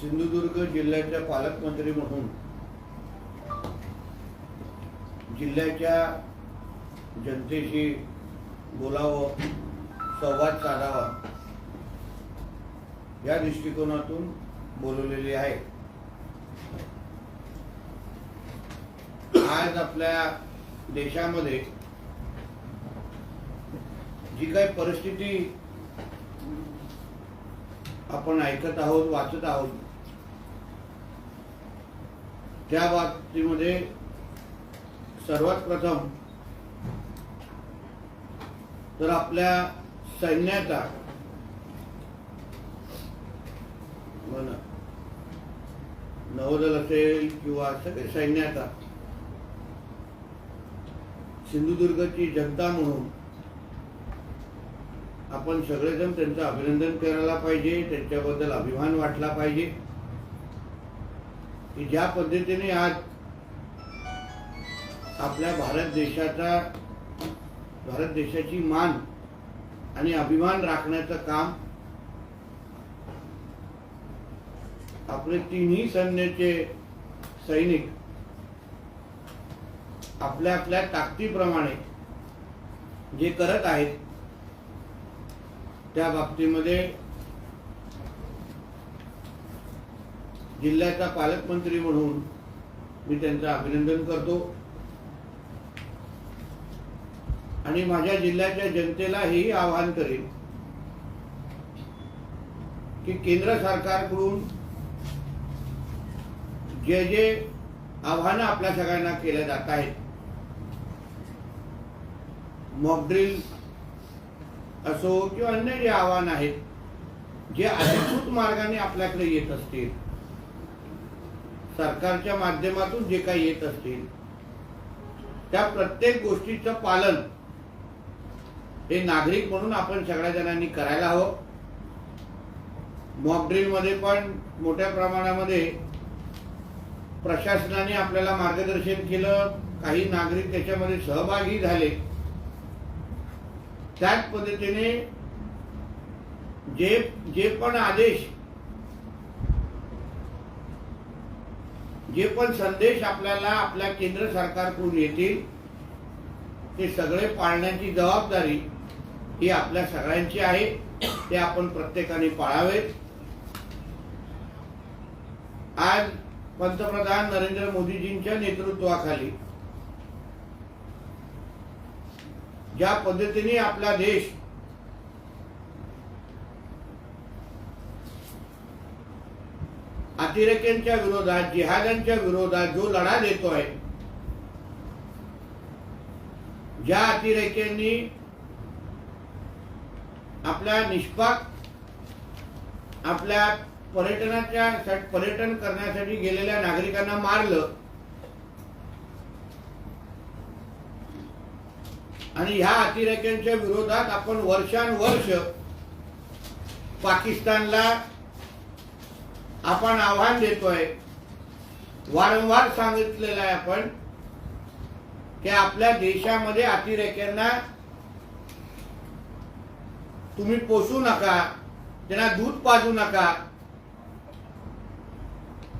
सिंधुदुर्ग जिल्ह्याच्या पालकमंत्री म्हणून जिल्ह्याच्या जनतेशी बोलावं संवाद साधावा या दृष्टिकोनातून बोलवलेली आहे. आज आपल्या देशामध्ये जी काही परिस्थिती आपण ऐकत आहोत वाचत आहोत त्या बाबतीमध्ये सर्वात प्रथम तर आपल्या सैन्याचा हो नवदल नौदल असेल किंवा सगळे सैन्याचा सिंधुदुर्गची जनता म्हणून आपण सगळेजण त्यांचं अभिनंदन करायला पाहिजे त्यांच्याबद्दल अभिमान वाटला पाहिजे. की ज्या पद्धतीने आज आपल्या भारत देशाचा भारत देशाची मान आणि अभिमान राखण्याचं काम आपले तिन्ही सैन्याचे सैनिक आपल्या आपल्या ताकदीप्रमाणे जे करत आहेत त्या बाबतीमध्ये जिल्ह्याचा पालकमंत्री म्हणून मी त्यांचं अभिनंदन करतो. आणि माझ्या जिल्ह्याच्या जनतेला हेही आवाहन करेन की केंद्र सरकारकडून जे जे आव्हानं आपल्या सगळ्यांना केल्या जात आहेत मॉकड्रिल असो किंवा अन्य जे आव्हान आहेत जे अधिकृत मार्गाने आपल्याकडे येत असतील सरकारच्या माध्यमातून जे काही येत असतील त्या प्रत्येक गोष्टीचं पालन हे नागरिक म्हणून आपण सगळ्या जणांनी करायला हवं. मॉकड्रीलमध्ये पण मोठ्या प्रमाणामध्ये प्रशासनाने आपल्याला मार्गदर्शन केलं काही नागरिक त्याच्यामध्ये सहभागी झाले. त्याच पद्धतीने जे जे पण आदेश जे पण संदेश आपल्याला आपल्या केंद्र सरकारकडून येतील ते सगळे पाळण्याची जबाबदारी ही आपल्या सगळ्यांची आहे. ते आपण प्रत्येकाने पाळावेत. आज पंतप्रधान नरेंद्र मोदीजींच्या नेतृत्वाखाली ज्या पद्धतीने आपला देश अतिरेक्यांच्या विरोधात जिहाद्यांच्या विरोधात जो लढा देतोय ज्या अतिरेक्यांनी आपल्या निष्पाक आपल्या पर्यटनाच्या पर्यटन करण्यासाठी गेलेल्या नागरिकांना मारलं आणि ह्या अतिरेक्यांच्या विरोधात आपण वर्षानुवर्ष पाकिस्तानला आपण आव्हान देतोय. वारंवार सांगितलेलं आहे आपण की आपल्या देशामध्ये अतिरेक्यांना तुम्ही पोसू नका त्यांना दूध पाजू नका.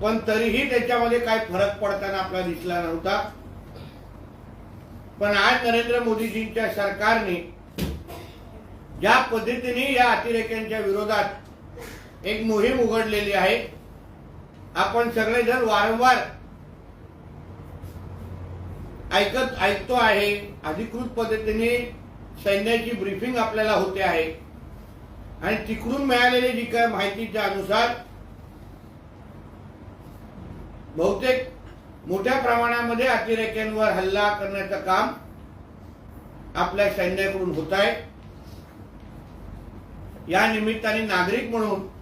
पण तरीही त्याच्यामध्ये काही फरक पडताना आपला दिसला नव्हता. पण आज नरेंद्र मोदीजींच्या सरकारने ज्या पद्धतीने या अतिरेक्यांच्या विरोधात एक मोहीम उघडलेली आहे. आपण सगळेजण वारंवार ऐकत ऐकतो आहे. अधिकृत पद्धतीने सैन्याची ब्रीफिंग आपल्याला होते आहे. आणि तिकडून मिळालेली जी काय माहितीच्या अनुसार बहुतेक मोठ्या प्रमाणामध्ये अतिरेक्यांवर हल्ला करण्याचं काम आपल्या सैन्याकडून होत आहे. या निमित्ताने नागरिक म्हणून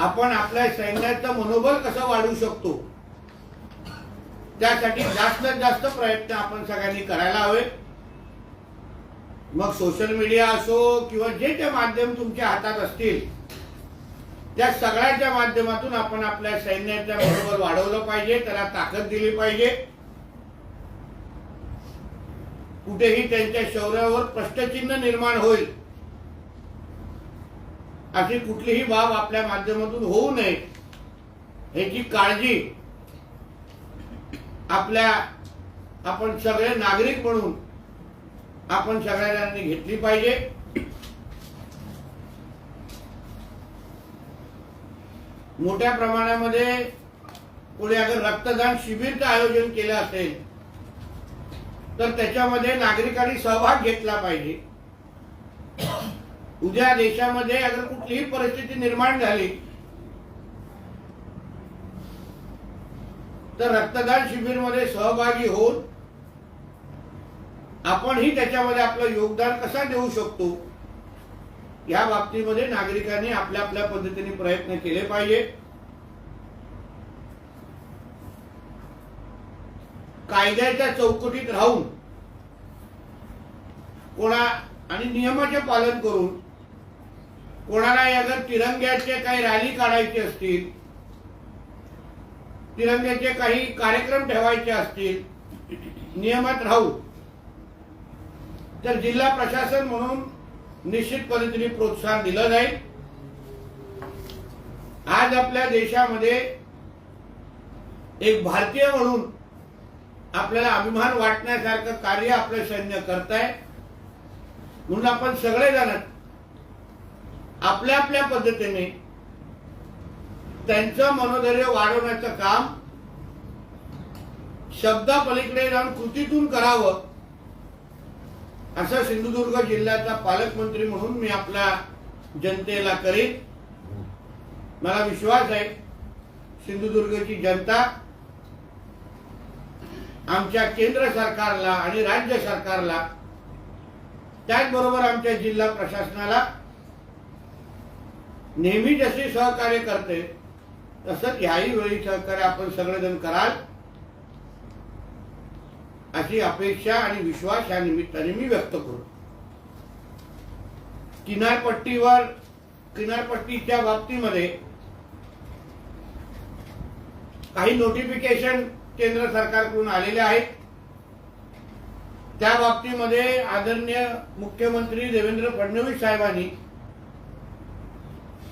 आपण आपल्या सैन्याचं मनोबल कसं वाढवू शकतो? त्यासाठी जास्तीत जास्त प्रयत्न आपण सगळ्यांनी करायला हवे. मग सोशल मीडिया असो किंवा जे ते माध्यम तुमच्या हातात असतील त्या सगळ्याच्या माध्यमातून आपण आपल्या सैन्याचं मनोबल वाढवलं पाहिजे त्याला ताकद दिली पाहिजे. कुठेही त्यांच्या शौर्यावर प्रश्नचिन्ह निर्माण होईल. अशी कुठलीही बाब आपल्या माध्यमातून होऊ नये ह्याची काळजी आपल्या आपण सगळे नागरिक म्हणून आपण सगळ्यांनी घेतली पाहिजे. मोठ्या प्रमाणामध्ये कोणी अगर रक्तदान शिबिरचं आयोजन केलं असेल तर त्याच्यामध्ये नागरिकांनी सहभाग घेतला पाहिजे. उद्या देशामध्ये अगर कुठलीही परिस्थिती निर्माण झाली तर रक्तदान शिबिरमध्ये सहभागी होऊन आपणही त्याच्यामध्ये आपलं योगदान कसा देऊ शकतो या बाबतीमध्ये नागरिकांनी आपल्या आपल्या पद्धतीने प्रयत्न केले पाहिजे. कायद्याच्या चौकटीत राहून कोणा आणि नियमाचे पालन करून कोणाला अगर तिरंग्याचे काही रॅली काढायचे असतील तिरंग्याचे काही कार्यक्रम ठेवायचे असतील नियमात राहू तर जिल्हा प्रशासन म्हणून निश्चित पद्धतीने प्रोत्साहन दिलं जाईल. आज आपल्या देशामध्ये एक भारतीय म्हणून आपल्याला अभिमान वाटण्यासारखं कार्य आपलं सैन्य करत आहे म्हणून आपण सगळेजण आपल्या आपल्या पद्धतीने त्यांचं मनोधैर्य वाढवण्याचं काम शब्दापलीकडे जाऊन कृतीतून करावं असं सिंधुदुर्ग जिल्ह्याचा पालकमंत्री म्हणून मी आपल्या जनतेला करीन मला विश्वास आहे सिंधुदुर्गची जनता आमच्या केंद्र सरकारला आणि राज्य सरकारला त्याचबरोबर आमच्या जिल्हा प्रशासनाला नेहमी जसे सहकार्य करते तसंच याही वेळी सहकार्य आपण सगळेजण कराल. अशी अपेक्षा आणि विश्वास या निमित्ताने मी व्यक्त करू. किनारपट्टीवर किनारपट्टीच्या बाबतीमध्ये काही नोटिफिकेशन केंद्र सरकारकडून आलेले आहेत. त्या बाबतीमध्ये आदरणीय मुख्यमंत्री देवेंद्र फडणवीस साहेबांनी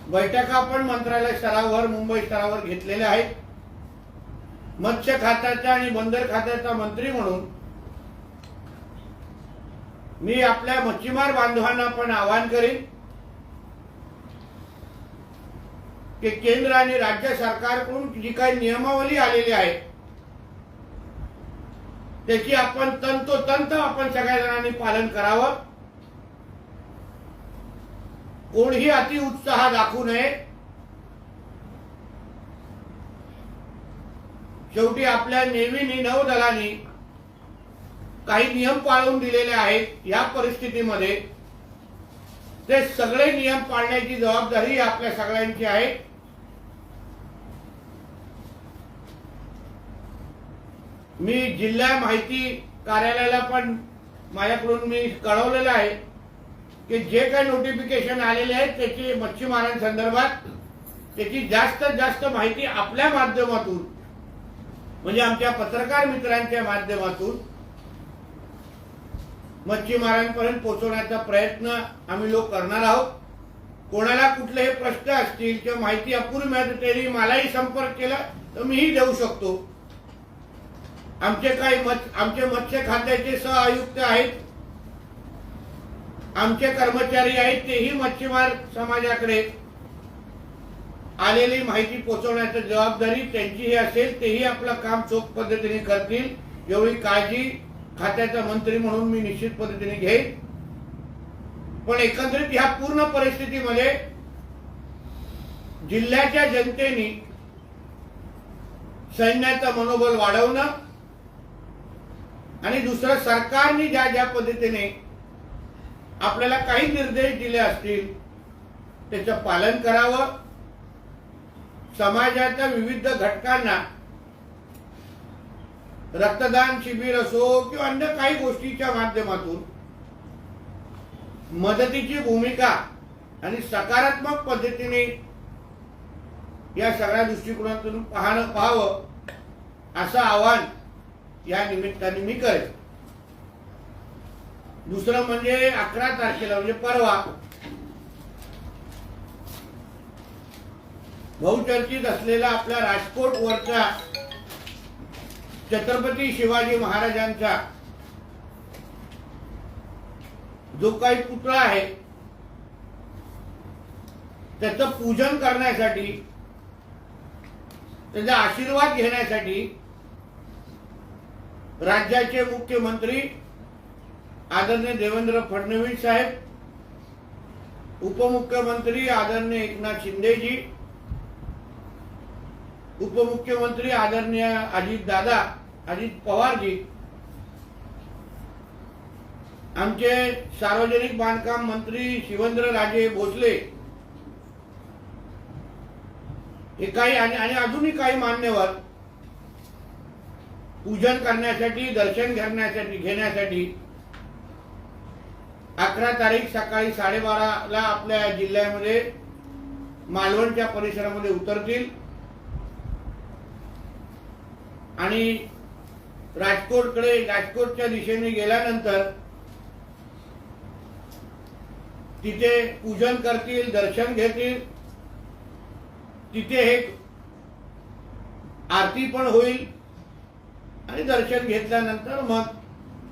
बैठका पण मंत्रालय स्तरावर मुंबई स्तरावर घेतलेल्या आहेत. मत्स्य खात्याचा आणि बंदर खात्याचा मंत्री म्हणून मी आपल्या मच्छीमार बांधवांना पण आवाहन करीन की केंद्र आणि राज्य सरकारकडून जी काही नियमावली आलेली आहे त्याची आपण तंतोतंत आपण सगळ्या जणांनी पालन करावं. कोणीही अति उत्साह दाखवू नये. शेवटी आपल्या नेव्हीनी नौदलानी काही नियम पाळून दिलेले आहेत या परिस्थितीमध्ये. ते सगळे नियम पाळण्याची जबाबदारी आपल्या सगळ्यांची आहे. मी जिल्हा माहिती कार्यालयाला पण माझ्याकडून मी कळवलेलं आहे. की जे काही नोटिफिकेशन आलेले आहेत त्याची मच्छीमारांसंदर्भात त्याची जास्तीत जास्त माहिती आपल्या माध्यमातून म्हणजे आमच्या पत्रकार मित्रांच्या माध्यमातून मच्छीमारांपर्यंत पोहोचवण्याचा प्रयत्न आम्ही लोक करणार आहोत. कोणाला कुठलेही प्रश्न असतील किंवा माहिती अपुरी मिळत त्यांनी मलाही संपर्क केला तर मीही देऊ शकतो. आमचे काही आमचे मत्स्य खात्याचे सह आयुक्त आहेत. आमचे कर्मचारी आहेत तेही मच्छीमार समाजाकडे. आलेली माहिती पोहोचवण्याची जबाबदारी त्यांचीही असेल तेही आपलं काम चोख पद्धतीने करतील. एवढी काळजी खात्याचा मंत्री म्हणून मी निश्चित पद्धतीने घेईन. पण एकंदरीत ह्या पूर्ण परिस्थितीमध्ये जिल्ह्याच्या जनतेने सैन्याचं मनोबल वाढवणं आणि दुसरं सरकारने ज्या ज्या पद्धतीने आपल्याला काही निर्देश दिले असतील त्याचं पालन करावं. समाजाच्या विविध घटकांना रक्तदान शिबिर असो किंवा अन्य काही गोष्टीच्या माध्यमातून मदतीची भूमिका आणि सकारात्मक पद्धतीने या सगळ्या दृष्टिकोनातून पाहणं पाहावं असं आवाहन या निमित्ताने मी करेन. दुसरं म्हणजे अकरा तारखेला म्हणजे परवा. बहुचर्चित असलेला आपल्या राजकोट वरचा छत्रपती शिवाजी महाराजांचा जो काही पुतळा आहे त्याचं पूजन करण्यासाठी त्याचा आशीर्वाद घेण्यासाठी राज्याचे मुख्यमंत्री आदरणीय देवेंद्र फडणवीस साहेब उपमुख्यमंत्री आदरणीय एकनाथ शिंदेजी उपमुख्यमंत्री आदरणीय अजित दादा अजित पवारजी आमचे सार्वजनिक बांधकाम मंत्री शिवेंद्र राजे भोसले हे काही आणि आणि अजूनही काही मान्यवर पूजन करण्यासाठी दर्शन करण्यासाठी घेण्यासाठी अकरा तारीख सकाळी साडेबाराला आपल्या जिल्ह्यामध्ये मालवणच्या परिसरामध्ये उतरतील. आणि राजकोटकडे राजकोटच्या दिशेने गेल्यानंतर तिथे पूजन करतील दर्शन घेतील. तिथे हे आरती पण होईल. आणि दर्शन घेतल्यानंतर मग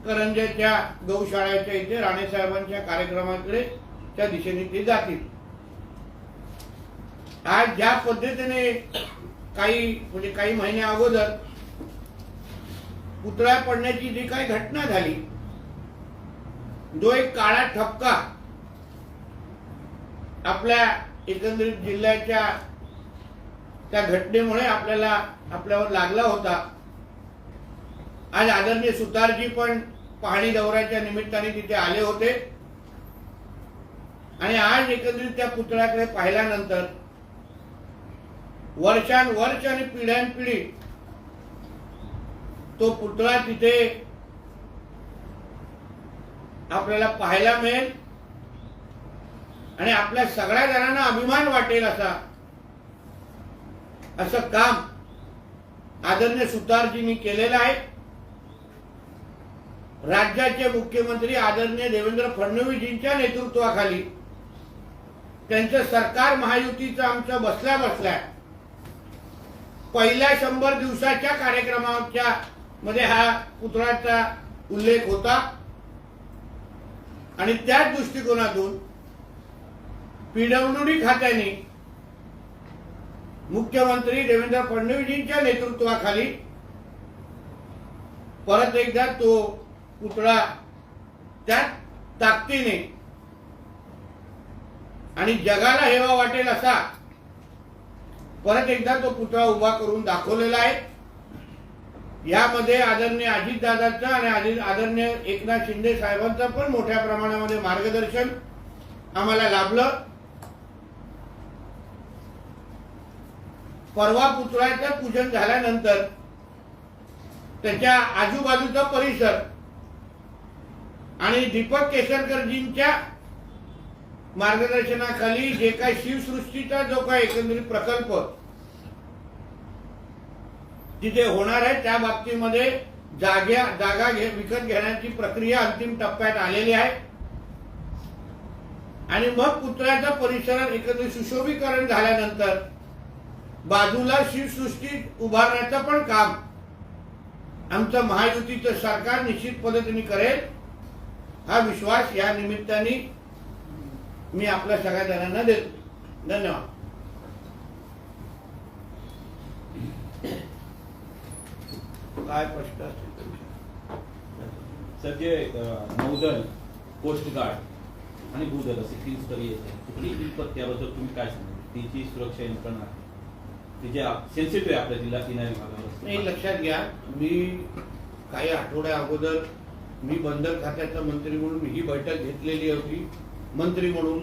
करंजाच्या गौशाळेच्या इथे राणेसाहेबांच्या कार्यक्रमाकडे त्या दिशेने ते जातील. आज ज्या पद्धतीने काही म्हणजे काही महिने अगोदर पुतळ्या पडण्याची जी काही घटना झाली जो एक काळा ठपका आपल्या एकंदरीत जिल्ह्याच्या त्या घटनेमुळे आपल्याला आपल्यावर लागला होता. आज आदरणीय सुतारजी पण पाहणी दौऱ्याच्या निमित्ताने तिथे आले होते. आणि आज एकत्रित त्या पुतळ्याकडे पाहिल्यानंतर वर्षानुवर्ष आणि पिढ्यानपिढी तो पुतळा तिथे आपल्याला पाहायला मिळेल. आणि आपल्या सगळ्या जणांना अभिमान वाटेल असा असं काम आदरणीय सुतारजींनी केलेलं आहे. राज्याचे मुख्यमंत्री आदरणीय देवेंद्र फडणवीसजींच्या नेतृत्वाखाली. त्यांचं सरकार महायुतीचं आमचं बसल्या बसल्या. पहिल्या शंभर दिवसाच्या कार्यक्रमाच्या मध्ये हा पुतळ्याचा उल्लेख होता. आणि त्याच दृष्टिकोनातून पीडब्ल्यूडी खात्याने मुख्यमंत्री देवेंद्र फडणवीसजींच्या नेतृत्वाखाली परत एकदा तो पुतळा त्या ताकदीने. आणि जगाला हेवा वाटेल असा परत एकदा तो पुतळा उभा करून दाखवलेला आहे. यामध्ये आदरणीय अजितदादांचं आणि आदरणीय एकनाथ शिंदे साहेबांचं पण मोठ्या प्रमाणामध्ये मार्गदर्शन आम्हाला लाभलं. परवा पुतळ्याचं पूजन झाल्यानंतर त्याच्या आजूबाजूचा परिसर आणि दीपक केसरकरजींच्या मार्गदर्शनाखाली जे काय शिवसृष्टीचा जो काय एकंदरीत प्रकल्प तिथे होणार आहे त्या बाबतीमध्ये जाग्या जागा घे विकत घेण्याची प्रक्रिया अंतिम टप्प्यात आलेली आहे. आणि मग पुतळ्याचा परिसर एकंदरीत सुशोभीकरण झाल्यानंतर बाजूला शिवसृष्टी उभारण्याचं पण काम आमचं महायुतीचं सरकार निश्चित पद्धतीने करेल. हा विश्वास या निमित्ताने मी आपल्या सगळ्या जणांना देतो. धन्यवाद. काय प्रश्न? सर जे नौदल कोस्ट गार्ड आणि भूदल असे तीन स्तरीय. कुठली किंमत त्याबद्दल तुम्ही काय सांगाल तिची सुरक्षा यंत्रणा आहे. ती जे सेन्सिटिव्ह आहे आपल्या जिल्हा किनारी भागावर. नाही लक्षात घ्या मी काही आठवड्या अगोदर मी बंदर खात्याचा मंत्री म्हणून ही बैठक घेतलेली होती. मंत्री म्हणून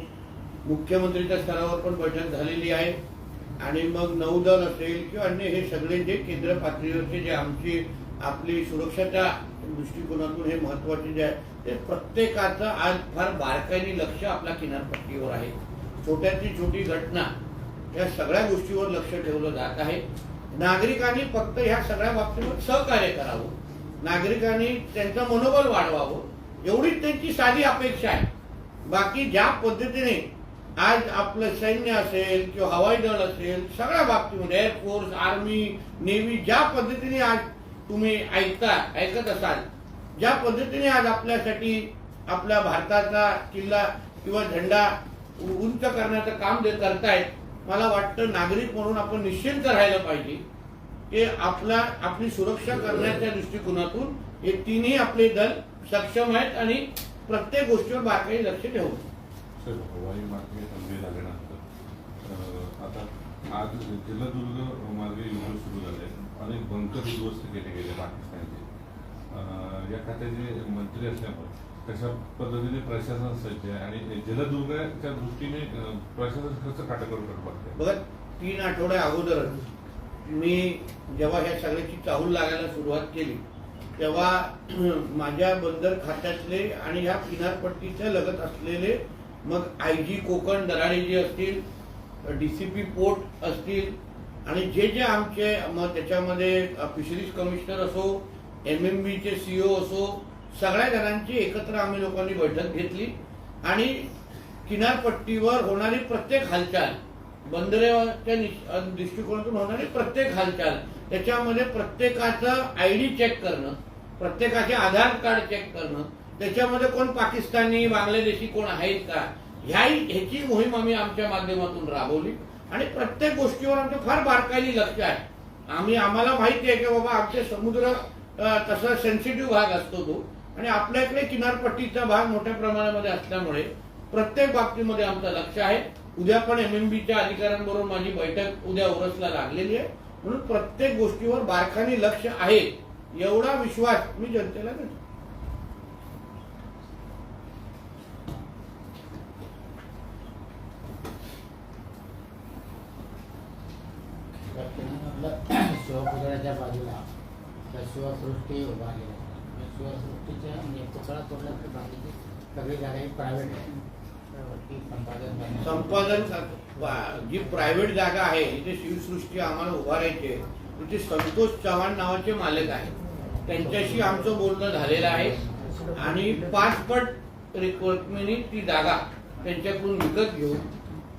मुख्यमंत्रीच्या स्तरावर पण बैठक झालेली आहे. आणि मग नौदल असेल किंवा अन्य हे सगळे जे केंद्र पातळीवरचे जे आमची आपली सुरक्षाच्या दृष्टिकोनातून हे महत्त्वाचे जे आहे ते प्रत्येकाचं आज फार बारकाईने लक्ष आपल्या किनारपट्टीवर आहे. छोट्याची छोटी घटना या सगळ्या गोष्टीवर लक्ष ठेवलं जात आहे. नागरिकांनी फक्त ह्या सगळ्या बाबतीवर सहकार्य करावं. नागरिकांनी त्यांचं मनोबल वाढवावं. एवढीच त्यांची साधी अपेक्षा आहे. बाकी ज्या पद्धतीने आज आपलं सैन्य असेल किंवा हवाई दल असेल सगळ्या बाबतीमध्ये एअरफोर्स आर्मी नेव्ही ज्या पद्धतीने आज तुम्ही ऐकता ऐकत असाल ज्या पद्धतीने आज आपल्यासाठी आपल्या भारताचा किल्ला किंवा झेंडा उंच करण्याचं काम ते करतायत मला वाटतं नागरिक म्हणून आपण निश्चिंत राहायला पाहिजे. की आपला आपली सुरक्षा करण्याच्या दृष्टिकोनातून हे तिन्ही आपले दल सक्षम आहेत आणि प्रत्येक गोष्टीवर बारकाई लक्ष ठेवून. सर हवाई मार्गे हल्ले झाल्यानंतर अं, आता आज जलदुर्ग मार्गे युद्ध सुरू झाले अनेक बंकर उद्ध्वस्त केले गेले पाकिस्तानचे. या खात्याचे मंत्री असल्यामुळे कशा पद्धतीने प्रशासन सज्ज आहे आणि जलदुर्गाच्या दृष्टीने प्रशासन कसं काटेकोर बघते बघा तीन आठवड्या अगोदरच मी जेव्हा ह्या सगळ्याची चाहूल लागायला सुरुवात केली तेव्हा माझ्या बंदर खात्यातले आणि ह्या किनारपट्टीच्या लगत असलेले मग आय जी कोकण दराडे जे असतील डीसीपी पोर्ट असतील आणि जे जे आमचे मग त्याच्यामध्ये फिशरीज कमिशनर असो एम एम बीचे सीओ असो सगळ्या जणांची एकत्र आम्ही लोकांनी बैठक घेतली आणि किनारपट्टीवर होणारी प्रत्येक हालचाल बंदरेच्या दृष्टिकोनातून होणारी प्रत्येक हालचाल. त्याच्यामध्ये प्रत्येकाचं आय डी चेक करणं प्रत्येकाचे आधार कार्ड चेक करणं त्याच्यामध्ये कोण पाकिस्तानी बांगलादेशी कोण आहेत का? ह्याही ह्याची मोहीम आम्ही आमच्या माध्यमातून राबवली. आणि प्रत्येक गोष्टीवर आमचं फार बारकाईने लक्ष आहे. आम्ही आम्हाला माहिती आहे की बाबा आमचे समुद्र तसा सेन्सिटिव्ह भाग असतो तो. आणि आपल्याकडे किनारपट्टीचा भाग मोठ्या प्रमाणामध्ये असल्यामुळे प्रत्येक बाबतीमध्ये आमचं लक्ष आहे. उद्या पण एमएमबीच्या अधिकाऱ्यांबरोबर माझी बैठक उद्या उरसला लागलेली आहे. म्हणून प्रत्येक गोष्टीवर बारकाईने लक्ष आहे. एवढा विश्वास मी जनतेला देतो. शिवपुतळ्याच्या बाजूला त्या शिवसृष्टी उभारली शिवसृष्टीच्या म्हणजे पुतळा तोडला तर बाकीची सगळी जागा ही प्रायव्हेट आहे. संपादन जी प्रायव्हेट जागा आहे इथे शिवसृष्टी आम्हाला उभारायची आहे तिथे संतोष चव्हाण नावाचे मालक आहेत. त्यांच्याशी आमचं बोलणं झालेलं आहे. आणि पाच पट रिक्वायरमेंटनी ती जागा त्यांच्याकडून विकत घेऊन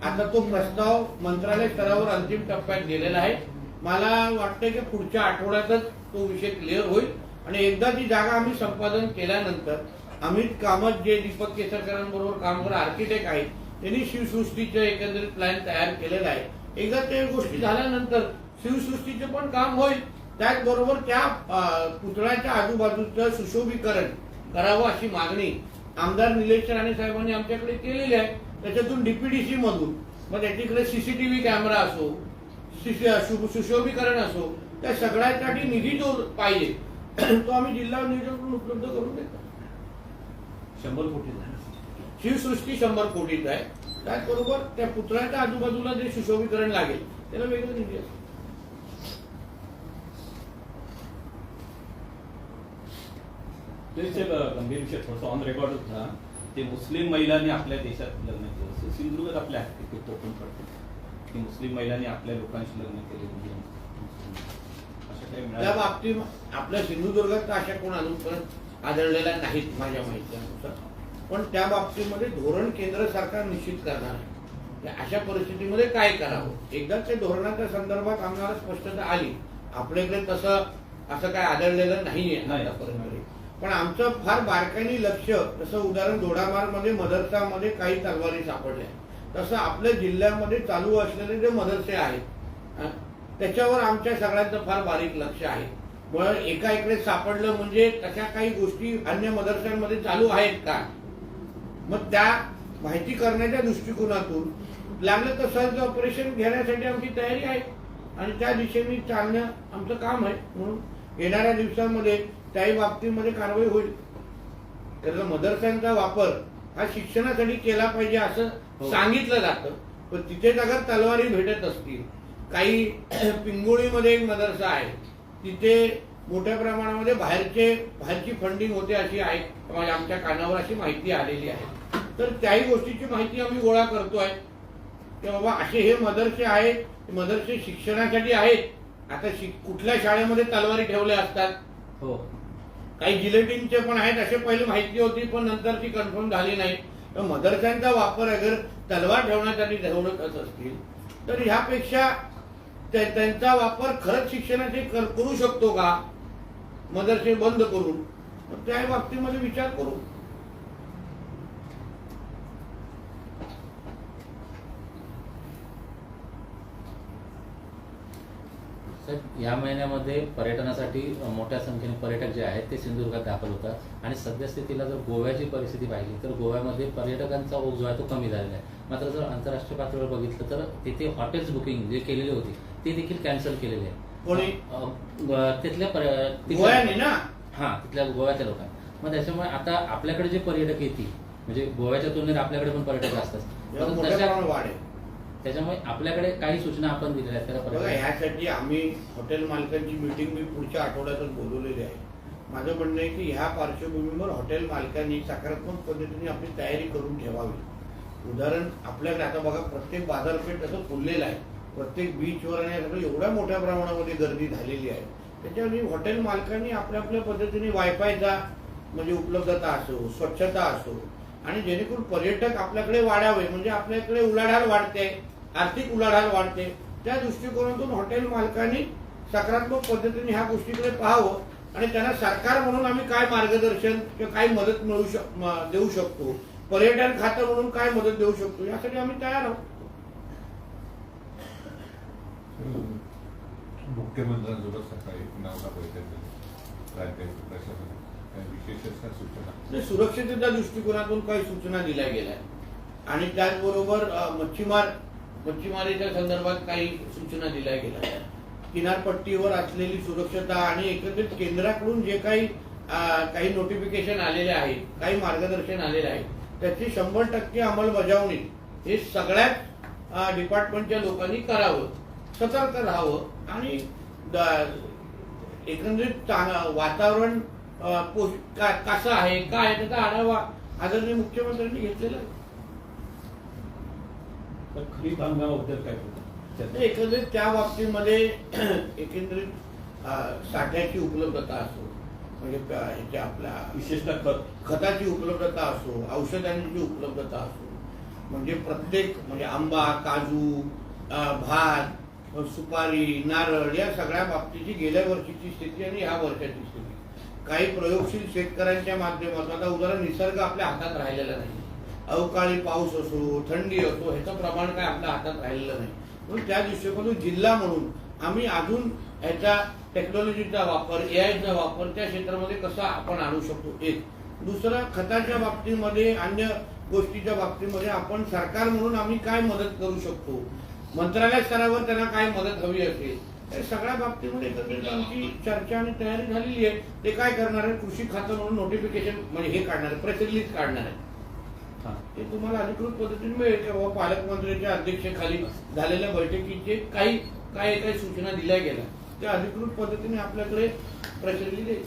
आता तो प्रस्ताव मंत्रालय स्तरावर अंतिम टप्प्यात गेलेला आहे. मला वाटतं की पुढच्या आठवड्यातच तो विषय क्लिअर होईल. आणि एकदा ती जागा आम्ही संपादन केल्यानंतर अमित कामत जे दीपक केसरकरांबरोबर काम करणारे आर्किटेक्ट आहेत त्यांनी शिवसृष्टीचं एकंदरीत प्लॅन तयार केलेला आहे. एकदा ते गोष्टी झाल्यानंतर शिवसृष्टीचे पण काम होईल. त्याचबरोबर त्या पुतळ्याच्या आजूबाजूचं सुशोभीकरण करावं अशी मागणी आमदार निलेश राणे साहेबांनी आमच्याकडे केलेली आहे. त्याच्यातून डीपीडीसी मधून. मग त्याच्याकडे सीसीटीव्ही कॅमेरा असो सुशोभीकरण असो त्या सगळ्यासाठी निधी जो पाहिजे तो आम्ही जिल्हा नियोजन उपलब्ध करून देतो. शंभर कोटी. शिवसृष्टी शंभर कोटीचा आहे. त्याचबरोबर त्या पुतळ्याच्या आजूबाजूला जे सुशोभीकरण लागेल त्याला वेगळं निधी एक गंभीर विषय थोडासा ऑन रेकॉर्ड होता ते मुस्लिम महिलांनी आपल्या देशात लग्न केलं. सिंधुदुर्गात आपल्या आहे ते कोकण पडते. की मुस्लिम महिलांनी आपल्या लोकांशी लग्न केले. त्या बाबतीत आपल्या सिंधुदुर्गात अशा कोण अजूनपर्यंत आढळलेल्या नाहीत माझ्या माहितीनुसार. पण त्या बाबतीमध्ये धोरण केंद्र सरकार निश्चित करणार आहे. अशा परिस्थितीमध्ये काय करावं? एकदा ते धोरणाच्या संदर्भात आम्हाला स्पष्टता आली. आपल्याकडे तसं असं काय आढळलेलं नाहीये. आतापर्यंत. पण आमचं फार बारकाईने लक्ष जसं उदाहरण दोडामार्गमध्ये मदरसामध्ये काही तलवारी सापडल्या. तसं आपल्या जिल्ह्यामध्ये चालू असलेले जे मदरसे आहेत त्याच्यावर आमच्या सगळ्यांचं फार बारीक लक्ष आहे. मुळात एका इकडे सापडलं म्हणजे तशा काही गोष्टी अन्य मदरशांमध्ये चालू आहेत का? मग त्या माहिती करण्याच्या दृष्टिकोनातून लागलं तर सहज ऑपरेशन घेण्यासाठी आमची तयारी आहे. आणि त्या दिशेने चालणं आमचं काम आहे. म्हणून येणाऱ्या दिवसांमध्ये त्याही बाबतीमध्ये कारवाई होईल. तर मदरसांचा वापर हा शिक्षणासाठी केला पाहिजे असं हो. सांगितलं जातं. पण तिथेच अगर तलवारी भेटत असतील काही पिंगोळीमध्ये एक मदरसा आहे तिथे मोठ्या प्रमाणामध्ये बाहेरचे बाहेरची फंडिंग होते अशी आहे. म्हणजे आमच्या कानावर अशी माहिती आलेली आहे. तर त्याही गोष्टीची माहिती आम्ही गोळा करतोय. की बाबा असे हे मदरसे आहेत. मदरसे शिक्षणासाठी आहेत. आता कुठल्या शाळेमध्ये तलवारी ठेवल्या असतात? हो. काही जिलेटिनचे पण आहेत असे पहिले माहिती होती पण नंतर ती कन्फर्म झाली नाही. तर मदरशांचा वापर अगर तलवार ठेवण्यासाठी ठेवत असतील तर ह्यापेक्षा त्यांचा वापर खरंच शिक्षणाचे करू शकतो का? मदरसे बंद करून. त्या बाबतीमध्ये विचार करू. साहेब या महिन्यामध्ये पर्यटनासाठी मोठ्या संख्येने पर्यटक जे आहेत ते सिंधुदुर्गात दाखल होतात. आणि सद्यस्थितीला जर गोव्याची परिस्थिती पाहिली तर गोव्यामध्ये पर्यटकांचा ओघ जो आहे तो कमी झालेला आहे. मात्र जर आंतरराष्ट्रीय पातळीवर बघितलं तर तिथे हॉटेल्स बुकिंग जे केलेली होती ते देखील कॅन्सल केलेली आहे तिथल्या पर्य- हा तिथल्या गोव्याच्या लोकांना. मग त्याच्यामुळे आता आपल्याकडे जे पर्यटक येतील म्हणजे गोव्याच्या तुलनेत आपल्याकडे पण पर्यटक असतात. त्याच्यामुळे आपल्याकडे काही सूचना आपण दिलेल्या आहेत त्याला बघा ह्यासाठी आम्ही हॉटेल मालकांची मीटिंग मी पुढच्या आठवड्यातच बोलवलेली आहे. माझं म्हणणं आहे की ह्या पार्श्वभूमीवर हॉटेल मालकांनी सकारात्मक पद्धतीने आपली तयारी करून ठेवावी. उदाहरण आपल्याकडे आता बघा प्रत्येक बाजारपेठ असं फुललेलं आहे. प्रत्येक बीचवर आणि एवढ्या मोठ्या प्रमाणामध्ये गर्दी झालेली आहे. त्याच्यामुळे हॉटेल मालकांनी आपल्या आपल्या पद्धतीने वायफायचा म्हणजे उपलब्धता असो स्वच्छता असो आणि जेणेकरून पर्यटक आपल्याकडे वाढावे म्हणजे आपल्याकडे उलाढाल वाढते. आर्थिक उलाढाल वाढते. त्या दृष्टिकोनातून हॉटेल मालकांनी सकारात्मक पद्धतीने ह्या गोष्टीकडे पाहावं आणि त्यांना सरकार म्हणून आम्ही काय मार्गदर्शन किंवा काय मदत मिळू शक देऊ शकतो? पर्यटन खातं म्हणून काय मदत देऊ शकतो? यासाठी आम्ही तयार आहोत. मुख्यमंत्र्यांसोबत सकाळी नावला बैठक झाली. राज्य प्रशासन काही विशेष सूचना. दृष्टिकोनातून काही सूचना दिल्या गेल्या. आणि त्याचबरोबर मच्छीमार मच्छीमारीच्या संदर्भात काही सूचना दिल्या गेल्या. किनारपट्टीवर असलेली सुरक्षता आणि एकत्रित केंद्राकडून जे काही काही नोटिफिकेशन आलेले आहेत काही मार्गदर्शन आलेले आहे त्याची शंभर टक्के अंमलबजावणी हे सगळ्याच डिपार्टमेंटच्या लोकांनी करावं सतर्क राहावं आणि एकंदरीत चांग- वातावरण पोष- कसं आहे काय आहे त्याचा आढावा आदरणीय मुख्यमंत्र्यांनी घेतलेला आहे. तर खरीप हंगामाबद्दल काय एकंदरीत त्या बाबतीमध्ये एकंदरीत साठ्याची उपलब्धता असो म्हणजे आपल्या विशेषतः खत. खताची उपलब्धता असो औषधांची उपलब्धता असो म्हणजे प्रत्येक म्हणजे आंबा काजू भात सुपारी नारळ या सगळ्या बाबतीची गेल्या वर्षीची स्थिती आणि ह्या वर्षाची स्थिती. काही प्रयोगशील शेतकऱ्यांच्या माध्यमातून आता उदाहरण निसर्ग आपल्या हातात राहिलेला नाही. अवकाळी पाऊस असो थंडी असो ह्याचं प्रमाण काय आपल्या हातात राहिलेलं नाही. म्हणून त्या दृष्टिकोनातून जिल्हा म्हणून आम्ही अजून ह्याचा टेक्नॉलॉजीचा वापर ए वापर त्या क्षेत्रामध्ये कसा आपण आणू शकतो एक. दुसरं खताच्या बाबतीमध्ये अन्य गोष्टीच्या बाबतीमध्ये आपण सरकार म्हणून आम्ही काय मदत करू शकतो? मंत्रालय स्तरावर त्यांना काय मदत हवी असेल? सगळ्या बाबतीमध्ये एकत्रित आमची चर्चा आणि तयारी झालेली आहे. ते काय करणार आहे कृषी खातं म्हणून नोटिफिकेशन म्हणजे हे काढणार आहे प्रेस रिलीज काढणार आहे ते तुम्हाला अधिकृत पद्धतीने मिळेल किंवा पालकमंत्र्यांच्या अध्यक्षतेखाली झालेल्या बैठकीचे काही काही काही सूचना दिल्या गेल्या. त्या अधिकृत पद्धतीने आपल्याकडे प्रचलित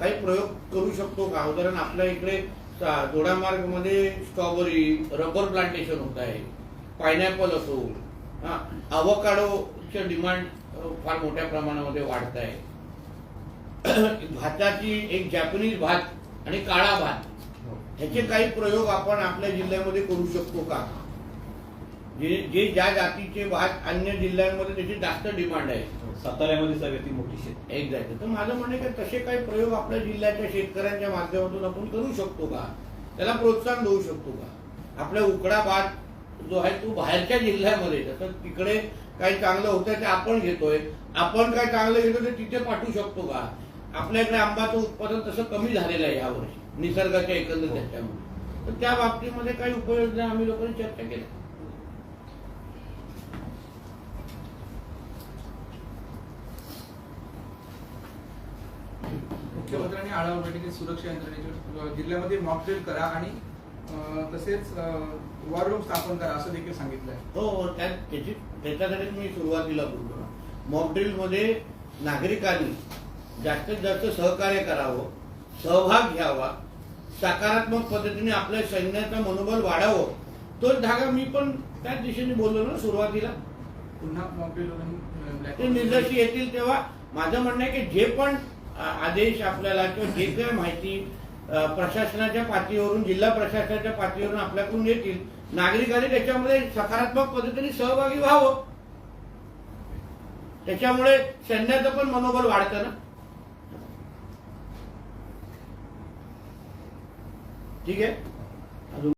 काही प्रयोग करू शकतो का? उदाहरण आपल्या इकडे जोडामार्गमध्ये स्ट्रॉबेरी रबर प्लांटेशन होत आहे. पायनॅपल असो हा अवकाडोचं डिमांड फार मोठ्या प्रमाणामध्ये वाढत आहे. भाताची एक जॅपनीज भात आणि काळा भात ह्याचे काही प्रयोग आपण आपल्या जिल्ह्यामध्ये करू शकतो का? जे जे ज्या जातीचे भात अन्य जिल्ह्यांमध्ये त्याची जास्त डिमांड आहे. साताऱ्यामध्ये सगळ्यात मोठी शेत. एक्झॅक्ट तर माझं म्हणणं की तसे काही प्रयोग आपल्या जिल्ह्याच्या शेतकऱ्यांच्या माध्यमातून आपण करू शकतो का? त्याला प्रोत्साहन देऊ शकतो का? आपल्या उकडा भात जो आहे तो बाहेरच्या जिल्ह्यामध्ये जसं तिकडे काही चांगलं होतं ते आपण घेतोय. आपण काय चांगलं घेतो ते तिथे पाठवू शकतो का? आपल्या इकडे आंबाचं उत्पादन तसं कमी झालेलं आहे यावर्षी. निसर्गाच्या एकंदर त्याच्यामुळे तर त्या बाबतीमध्ये काही उपाययोजना आम्ही लोकांनी चर्चा केल्या. मुख्यमंत्र्यांनी आढावा बैठकीत सुरक्षा यंत्रणेच्या जिल्ह्यामध्ये मॉकड्रिल करा आणि तसेच वॉर रूम स्थापन करा असं देखील सांगितलंय हो हो त्या त्याची त्याच्यासाठीच मी सुरुवातीला बोललो. मॉकड्रिलमध्ये नागरिकांनी जास्तीत जास्त सहकार्य करावं सहभाग घ्यावा सकारात्मक पद्धतीने आपल्या सैन्याचं मनोबल वाढावं. तोच धागा मी पण त्याच दिशेने बोललो ना सुरुवातीला. पुन्हा ते निर्देश येतील तेव्हा माझं म्हणणं आहे की जे पण आदेश आपल्याला किंवा जे काही माहिती प्रशासनाच्या पातळीवरून जिल्हा प्रशासनाच्या पातळीवरून आपल्याकडून येतील नागरिकांनी त्याच्यामध्ये सकारात्मक पद्धतीने सहभागी व्हावं. त्याच्यामुळे सैन्याचं पण मनोबल वाढतं ना. ठीक आहे?